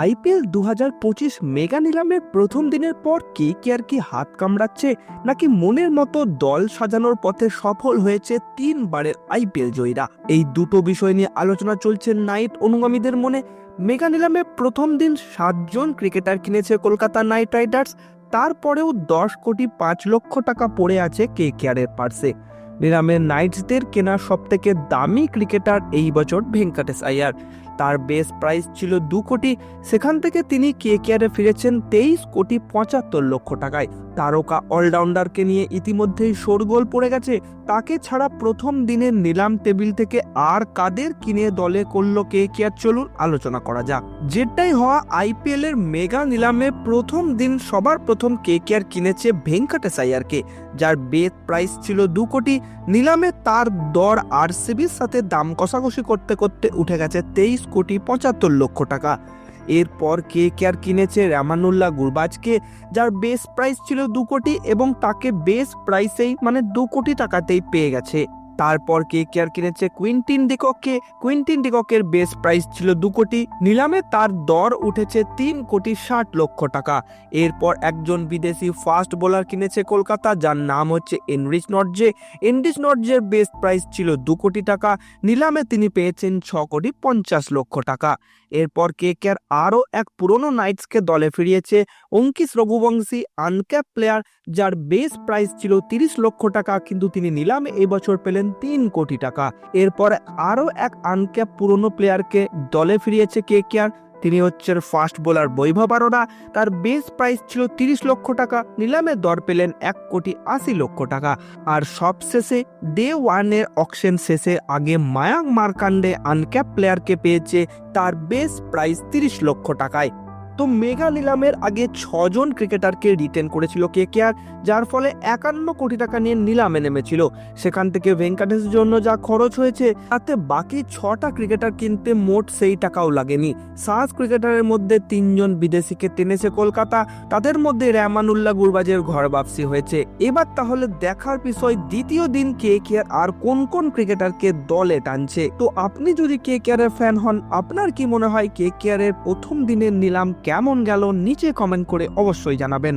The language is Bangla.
আইপিএল দু হাজার পঁচিশ মেগা নিলামের প্রথম দিনের পর কে কে আর কি হাত কামড়াচ্ছে নাকি মনের মতো দল সাজানোর পথে সফল হয়েছে তিনবারের আইপিএল জয়ীরা? এই দুটো বিষয় নিয়ে আলোচনা চলছে নাইট অনুগামীদের মনে। মেগা নিলামে প্রথম দিন সাতজন ক্রিকেটার কিনেছে কলকাতা নাইট রাইডার্স, তারপরেও দশ কোটি পাঁচ লক্ষ টাকা পড়ে আছে কে কেয়ারের পার্সে। নিলামে নাইটসদের কেনা সব থেকে দামি ক্রিকেটার এই বছর ভেঙ্কটেশ আয়ার। তার বেস প্রাইস ছিল দু কোটি। সেখান থেকে তিনি কে কেয়ারে ফিরেছেন তেইশ কোটি পঁচাত্তর লক্ষ টাকায়। তারকা অলরাউন্ডারকে নিয়ে ইতিমধ্যেই শোরগোল পড়ে গেছে। তাকে ছাড়া প্রথম দিনের নিলাম টেবিল থেকে আর কাদের কিনে দলে করল কে কেয়ার চলুন আলোচনা করা যাক। যেটাই হওয়া আইপিএল এর মেগা নিলামে প্রথম দিন সবার প্রথম কে কেয়ার কিনেছে ভেঙ্কটেশ আয়ারকে, যার বেস প্রাইস ছিল দু কোটি। নিলামে তার দর আরসিবির সাথে দাম কষাকষি করতে করতে উঠে গেছে তেইশ কোটি পঁচাত্তর লক্ষ টাকা। এরপর কে কেয়ার কিনেছে রামানুল্লাহ গুরবাজকে, যার বেস প্রাইস ছিল দু কোটি এবং তাকে বেস প্রাইসেই মানে দু কোটি টাকাতেই পেয়ে গেছে। তারপর কে কেয়ার কিনেছে? কুইন্টিন ডিকককে কুইন্টিন ডিককের বেস প্রাইস ছিল দু কোটি। নিলামে তার দর উঠেছে তিন কোটি ষাট লক্ষ টাকা। এরপর একজন বিদেশি ফাস্ট বোলার কিনেছে কলকাতা, যার নাম হচ্ছে এনরিচ নর্জে এনরিচ নর্জের বেস প্রাইস ছিল দু কোটি টাকা। নিলামে তিনি পেয়েছেন ছ কোটি পঞ্চাশ লক্ষ টাকা। এরপর কে কেয়ার আরও এক পুরনো নাইটসকে দলে ফিরিয়েছে? অঙ্কিশ রঘুবংশী আনক্যাপ প্লেয়ার যার বেস প্রাইস ছিল তিরিশ লক্ষ টাকা, কিন্তু তিনি নিলামে এবছর পেলেন তিন কোটি টাকা। এরপর আরও এক আনক্যাপ পুরনো প্লেয়ারকে দলে ফিরিয়েছে কে কেয়ার তিনি হচ্ছেন ফাস্ট বোলার বৈভব আরোরা। তার বেস প্রাইস ছিল তিরিশ লক্ষ টাকা। নিলামে দর পেলেন এক কোটি আশি লক্ষ টাকা। আর সবশেষে ডে ওয়ানের অকশন শেষে আগে মায়াঙ্ক মার্কান্ডে আনক্যাপ প্লেয়ারকে পেয়েছে তার বেস প্রাইস তিরিশ লক্ষ টাকায়। তো মেগা নিলামের আগে ছজন ক্রিকেটারকে রিটেন করেছিল কে কেয়ার যার ফলে একান্ন কোটি টাকা নিয়ে নিলামে নেমেছিল। সেখান থেকে ভেঙ্কটেশের জন্য যা খরচ হয়েছে, তাতে বাকি ছটা ক্রিকেটার কিনতে মোট সেই টাকাও লাগেনি। সাহস ক্রিকেটারের মধ্যে তিনজন বিদেশিকে টেনেছে কলকাতা, তাদের মধ্যে রেমানুল্লাহ গুরবাজের ঘর বাপসি হয়েছে। এবার তাহলে দেখার বিষয়, দ্বিতীয় দিন কে কেয়ার আর কোন কোন ক্রিকেটারকে দলে টানছে? তো আপনি যদি কে কেয়ারের ফ্যান হন, আপনার কি মনে হয় কে কেয়ারের প্রথম দিনের নিলাম কেমন গেল নিচে কমেন্ট করে অবশ্যই জানাবেন।